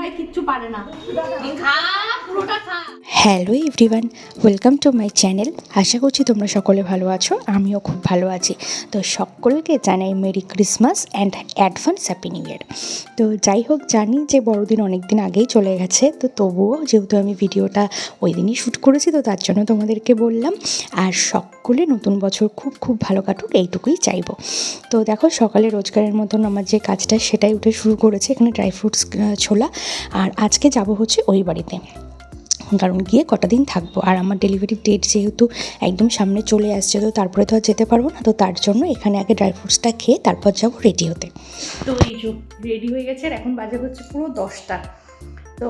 ভাই কিচ্ছু পারে না। Hello everyone, welcome to my channel. আশা করছি তোমরা সকলে ভালো আছো, আমিও খুব ভালো আছি। তো সকলকে জানাই merry Christmas and advance happy new year. তো যাই হোক, জানি যে বড়দিন অনেক দিন আগেই চলে গেছে, তো তবুও যেহেতু আমি ভিডিওটা ওই দিনই শ্যুট করেছি, তো তার জন্য তোমাদেরকে বললাম, আর সকলে নতুন বছর খুব খুব ভালো কাটুক, এইটুকুই চাইব। তো দেখো, সকালে রোজগারের মতন আমার যে কাজটা, সেটাই উঠে শুরু করেছে, এখানে ড্রাই ফ্রুটস ছোলা, আর আজকে যাব হচ্ছে ওই বাড়িতে। কারণ গিয়ে কটা দিন থাকব। আর আমার ডেলিভারি ডেট যেহেতু একদম সামনে চলে আসছে, তো তারপরে তো আর যেতে পারব না। তো তার জন্য এখানে আগে ড্রাই ফ্রুটসটা খেয়ে তারপর যাব রেডি হতে। তো এই যে রেডি হয়ে গেছে, আর এখন বাজে হচ্ছে পুরো দশটা। তো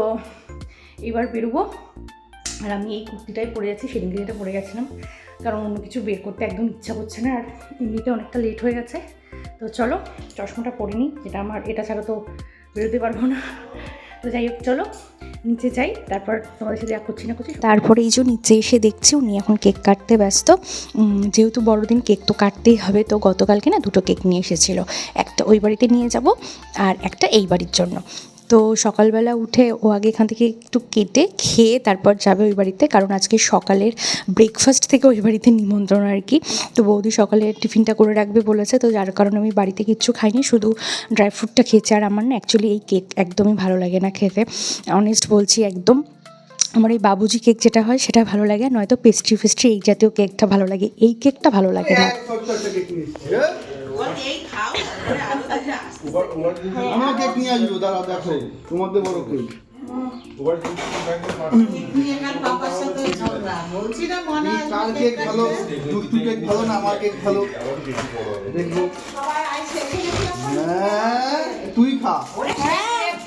এবার বেরোবো। আর আমি এই কুর্তিটাই পরে যাচ্ছি সেদিনকে যেটা পরে গেছিলাম। কারণ অন্য কিছু বের করতে একদম ইচ্ছা করছে না, আর এমনিতে অনেকটা লেট হয়ে গেছে। তো চলো, চশমাটা পরে নিই, যেটা আমার, এটা ছাড়া তো বেরোতে পারব না। তো যাই হোক, চলো। নিচে যাই, তারপর তোমাদের সাথে যা করছি না, করছি তারপরে এই যে নিচে এসে দেখছি উনি এখন কেক কাটতে ব্যস্ত। যেহেতু বড়দিন কেক তো কাটতেই হবে, তো গতকালকে না দুটো কেক নিয়ে এসেছিল। একটা ওই বাড়িতে নিয়ে যাব আর একটা এই বাড়ির জন্য। তো সকালবেলা উঠে ও আগে এখান থেকে একটু কেটে খেয়ে তারপর যাবে ওই বাড়িতে। কারণ আজকে সকালের ব্রেকফাস্ট থেকে ওই বাড়িতে নিমন্ত্রণ আর কি। তো বৌদি সকালে টিফিনটা করে রাখবে বলেছে। তো যার কারণে আমি বাড়িতে কিচ্ছু খাইনি। শুধু ড্রাই ফ্রুটটা খেয়েছি। আর আমার না অ্যাকচুয়ালি এই কেক একদমই ভালো লাগে না খেতে। অনেস্ট বলছি একদম। আমার এই বাবুজি কেক যেটা হয় সেটা ভালো লাগে নয়তো পেস্ট্রি ফেস্ট্রি এই জাতীয় কেকটা ভালো লাগে এই কেকটা ভালো লাগে না। আমার কেক নিয়ে আসব দাঁড়াও দেখো তোমাদের বড় কেক। এই কার কেক ভালো দুষ্টু কেক ভালো না আমার কেক ভালো দেখব হ্যাঁ, তুই খা।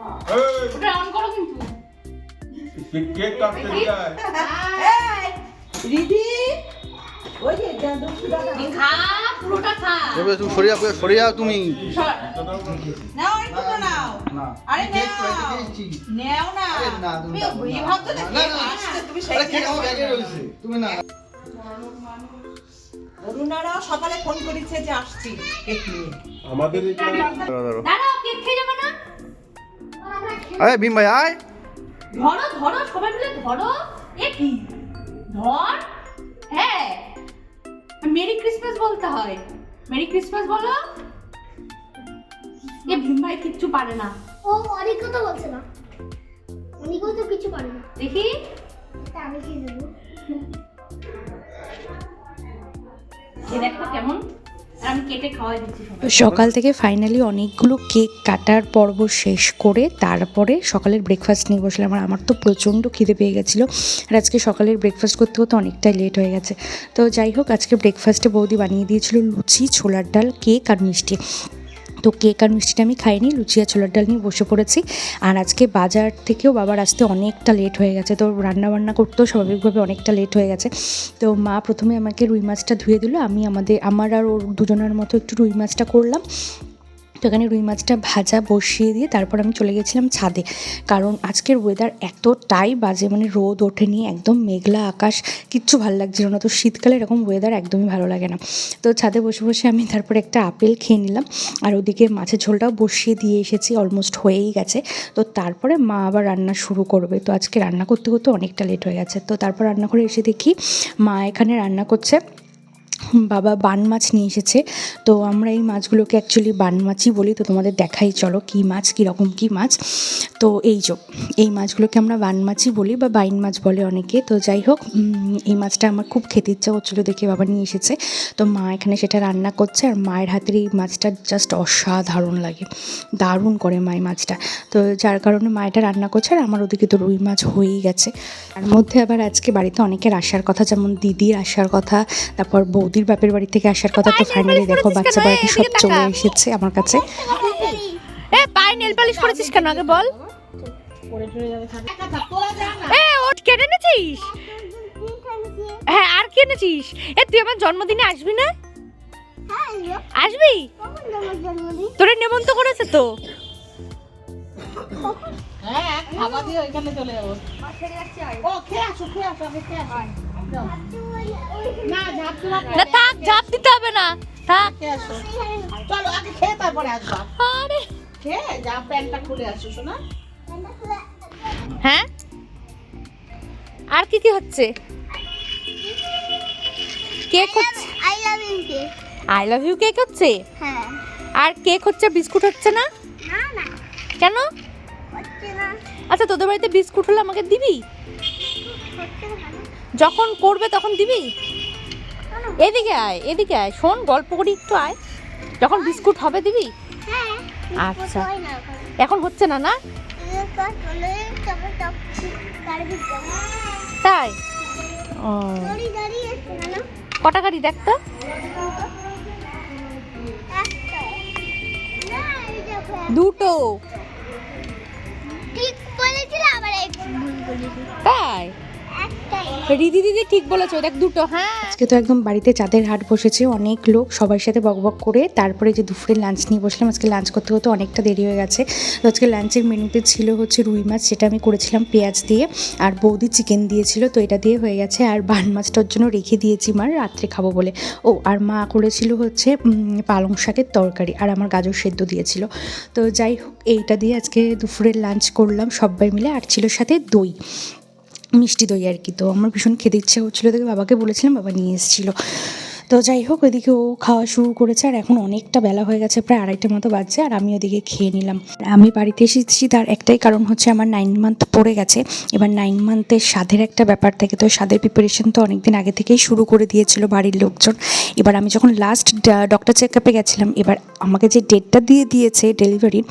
ওটা অন করো কিন্তু। কেক কাটতে যায়? রিদি ওই যে যা দুষ্টু দাদা। খা পুরোটা খা। এবার তুমি সরিয়া সরিয়া তুমি। নাও আর দুটো নাও। আরে নাও। এটা খেয়েছি। নেও না। না, তুমি তুমি দাও না। এই ভাবছ না না, কেক না, না। আসছে তুমি সেই কেক আমার ব্যাগে রয়েছে। তুমি না। অরুণারাও সকালে ফোন করেছে যে আসছি কেক নিয়ে। আমাদের দাঁড়াও কেক খেয়ে আরে ভীম ভাই আয়। ধরো ধরো সবাই মিলে ধরো। এ কি? ধর। হ্যাঁ। মেরি ক্রিসমাস বলতে হয়। মেরি ক্রিসমাস বলো। এ ভীম ভাই কিচ্ছু পারে না। ও অনেক কথা বলছে না। অনেকও তো কিছু পারে না। দেখি। তা আমি কি দেবো এ দেখো কেমন। সকাল থেকে ফাইনালি অনেকগুলো কেক কাটার পর্ব শেষ করে তারপরে সকালের ব্রেকফাস্ট নিয়ে বসলাম আর আমার তো প্রচণ্ড খিদে পেয়ে গেছিল। আর আজকে সকালের ব্রেকফাস্ট করতে করতে অনেকটাই লেট হয়ে গেছে। তো যাই হোক, আজকে ব্রেকফাস্টে বৌদি বানিয়ে দিয়েছিল লুচি, ছোলার ডাল, কেক আর মিষ্টি। তো কেক আর মিষ্টিটা আমি খাইনি লুচি আর ছোলার ডাল নিয়ে বসে পড়েছি। আর আজকে বাজার থেকেও বাবার আসতে অনেকটা লেট হয়ে গেছে, তো রান্না বান্না করতেও স্বাভাবিকভাবে অনেকটা লেট হয়ে গেছে। তো মা প্রথমে আমাকে রুই মাছটা ধুয়ে দিল, আমি আমাদের, আমার আর ওর দুজনের মতো একটু রুই মাছটা করলাম। তো এখানে রুই মাছটা ভাজা বসিয়ে দিয়ে তারপর আমি চলে গেছিলাম ছাদে। কারণ আজকের ওয়েদার এতটাই বাজে মানে রোদ ওঠেনি, একদম মেঘলা আকাশ, কিচ্ছু ভালো লাগছিল না। তো শীতকালে এরকম ওয়েদার একদমই ভালো লাগে না। তো ছাদে বসে বসে আমি তারপর একটা আপেল খেয়ে নিলাম, আর ওদিকে মাছের ঝোলটাও বসিয়ে দিয়ে এসেছি অলমোস্ট হয়েই গেছে। তো তারপরে মা আবার রান্না শুরু করবে। তো আজকে রান্না করতে করতে অনেকটা লেট হয়ে গেছে। তো তারপর রান্না করে এসে দেখি মা এখানে রান্না করছে বাবা বান মাছ নিয়ে এসেছে। তো আমরা এই মাছগুলোকে অ্যাকচুয়ালি বান মাছই বলি। তো তোমাদের দেখাই, চলো কী মাছ, কীরকম কী মাছ। তো এই যে, এই মাছগুলোকে আমরা বান মাছই বলি বা বাইন মাছ বলে অনেকে। তো যাই হোক এই মাছটা আমার খুব খেতে ইচ্ছা করছিল দেখে বাবা নিয়ে এসেছে। তো মা এখানে সেটা রান্না করছে আর মায়ের হাতের এই মাছটা জাস্ট অসাধারণ লাগে। দারুণ করে মা এই মাছটা। তো যার কারণে মা রান্না করছে আর আমার ওদিকে তো রুই মাছ হয়েই গেছে। তার মধ্যে আবার আজকে বাড়িতে অনেকের আসার কথা, যেমন দিদির আসার কথা, তারপর বৌদির বাপের বাড়ি থেকে আসার কথা তো ফাইনালি দেখো বাচ্চা বাড়িতে সব চলে এসেছে আমার কাছে। এ পায়ে নেল পালিশ করেছিস কেন? আগে বল। তোরা এ ওট কেটে এনেছিস? হ্যাঁ আর কি এনেছিস? এ তুই আমার জন্মদিনে আসবি না? আসবি? তোরে নেমন্ত করেছে তো। হ্যাঁ খাওয়া দিয়ে ওইখানে চলে যাব। ও খেয়ে আসো খেয়ে আসো আমি খেয়ে আসো। না ঝাঁপ দেওয়া না। থাক ঝাঁপ দিতে হবে না। থাক। চলো আগে খেয়ে তারপরে আসবা। আরে। খেয়ে যা প্যান্টটা খুলে আসো শোনা। হ্যাঁ? আর কি কি হচ্ছে? কেক হচ্ছে আই লাভ ইউ কে? আই লাভ ইউ কেক হচ্ছে হ্যাঁ। আর কেক হচ্ছে বিস্কুট হচ্ছে না? না না। কেন? হচ্ছে না। আচ্ছা তোদের বাড়িতে বিস্কুট হলে আমাকে দিবি? যখন করবে তখন দিবি? এদিকে আয় এদিকে আয় শোন গল্প করি একটু আয়। যখন বিস্কুট হবে দিবি? আচ্ছা। এখন হচ্ছে না না? তাই? ও। কটা গাড়ি দেখ তো। দুটো। ঠিক বলেছিল আবার এক ভুল তাই? রিদি দিদি ঠিক বলেছ দেখ দুটো। হ্যাঁ। আজকে তো একদম বাড়িতে চাঁদের হাট বসেছে অনেক লোক সবার সাথে বকবক করে তারপরে যে দুপুরে লাঞ্চ নিয়ে বসলাম আজকে লাঞ্চ করতে করতে অনেকটা দেরি হয়ে গেছে। তো আজকে লাঞ্চের মেনুতে ছিল হচ্ছে রুই মাছ সেটা আমি করেছিলাম পেঁয়াজ দিয়ে আর বৌদি চিকেন দিয়েছিল তো এটা দিয়ে হয়ে গেছে আর বান মাছটার জন্য রেখে দিয়েছি মার রাত্রে খাব বলে। ও আর মা করেছিল হচ্ছে পালং শাকের তরকারি আর আমার গাজর সেদ্ধ দিয়েছিল। তো যাই হোক এইটা দিয়ে আজকে দুপুরের লাঞ্চ করলাম সবাই মিলে আর ছিল সাথে দই। মিষ্টি দই আর কি। তো আমার ভীষণ খেতে ইচ্ছে হচ্ছিল দেখে বাবাকে বলেছিলাম, বাবা নিয়ে এসেছিল। তো যাই হোক ওইদিকে ও খাওয়া শুরু করেছে আর এখন অনেকটা বেলা হয়ে গেছে প্রায় আড়াইটার মতো বাজছে আর আমি ওদিকে খেয়ে নিলাম। আমি বাড়িতে এসেছি তার একটাই কারণ হচ্ছে আমার নাইন মান্থ পড়ে গেছে। এবার নাইন মান্থের স্বাদের একটা ব্যাপার থাকে তো স্বাদের প্রিপারেশন তো অনেক দিন আগে থেকেই শুরু করে দিয়েছিল বাড়ির লোকজন। এবার আমি যখন লাস্ট ডক্টর চেক আপে গেছিলাম এবার আমাকে যে ডেটটা দিয়ে দিয়েছে ডেলিভারির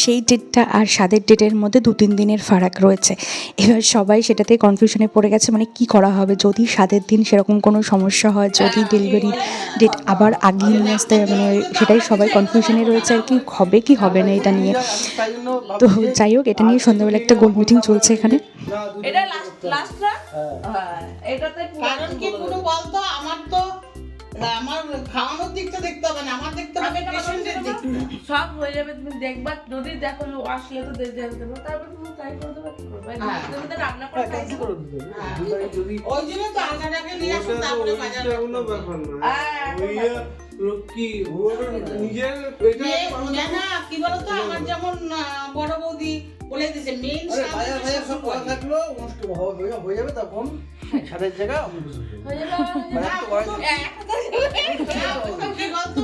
সেই ডেটটা আর স্বাদের ডেটের মধ্যে দু তিন দিনের ফারাক রয়েছে। এবার সবাই সেটাতে কনফিউশনে পড়ে গেছে মানে কি করা হবে? যদি স্বাদের দিন সেরকম কোনো সমস্যা হয় যদি ডেলিভারি ডেট আবার আগিয়ে নিয়ে আসতে মানে সেটাই সবাই কনফিউশনে রয়েছে আর কি হবে কি হবে না এটা নিয়ে। তো যাই হোক এটা নিয়ে সন্ধ্যাবেলা একটা গোল মিটিং চলছে এখানে। এটা লাস্ট লাস্ট এটাতে কারণ কি পুরো বলতো আমার তো আমার খাওয়ানোর দিকটা দেখতে হবে না আমার দেখতে হবে পেশেন্টের দিকটা। সব হয়ে যাবে তুমি দেখবা যদি দেখো আসলে তো দেখে দেবো তারপর তুমি ট্রাই করে দেবে। কি করবে হ্যাঁ। বলতো আমার যেমন বড় বৌদি বলে মেন সব করা থাকল নষ্ট হয়ে- হয়ে যাবে তখন। সাদের জায়গা হয়ে হয়ে বলতো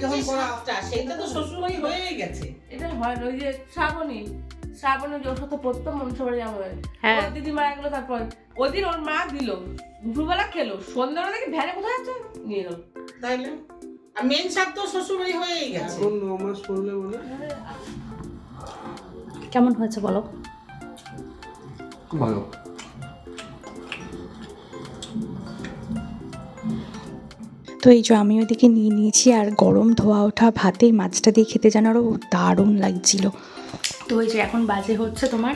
যখন করা- সেটা তো শ্বশুরবাড়ি হয়েই গেছে। এটা হয় ওই যে শ্রাবণী। শ্রাবণী যে সাথে পড়তো মনসবাড়ি আমার হ্যাঁ। দিদি মারা গেলো তারপর ওই দিন ওর মা দিল। দুপুরবেলা খেলো সন্ধ্যাবেলা দেখি ভ্যানে কোথায় যাচ্ছে নিয়ে গেল তাইলে? আর মেন স্বাদ তো শ্বশুরবাড়ি হয়েই গেছে। কেমন হয়েছে বলো? ভালো। তো এই যে আমি ওদিকে নিয়ে নিয়েছি আর গরম ধোয়া ওঠা ভাতে মাছটা দিয়ে খেতে যেন আরও দারুণ লাগছিল। তো এই যে এখন বাজে হচ্ছে তোমার,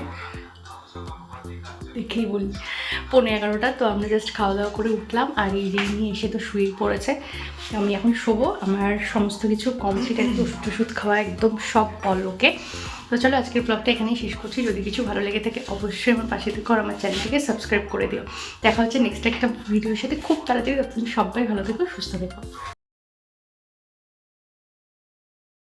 দেখেই বলি পনেরো এগারোটা, তো আমরা জাস্ট খাওয়া দাওয়া করে উঠলাম, আর এই রিং নিয়ে এসে তো শুয়ে পড়েছে। আমি এখন শোবো, আমার সমস্ত কিছু কমপ্লিট একদম ওষুধ টষুধ খাওয়া একদম সব অলোকে তো চলো আজকের ব্লগটা এখানেই শেষ করছি, যদি কিছু ভালো লেগে থাকে অবশ্যই আমার পাশে থেকে আমার চ্যানেলটিকে সাবস্ক্রাইব করে দিও। দেখা হচ্ছে নেক্সট একটা ভিডিওর সাথে, খুব তাড়াতাড়ি সবাই ভালো থেকো, সুস্থ থেকো।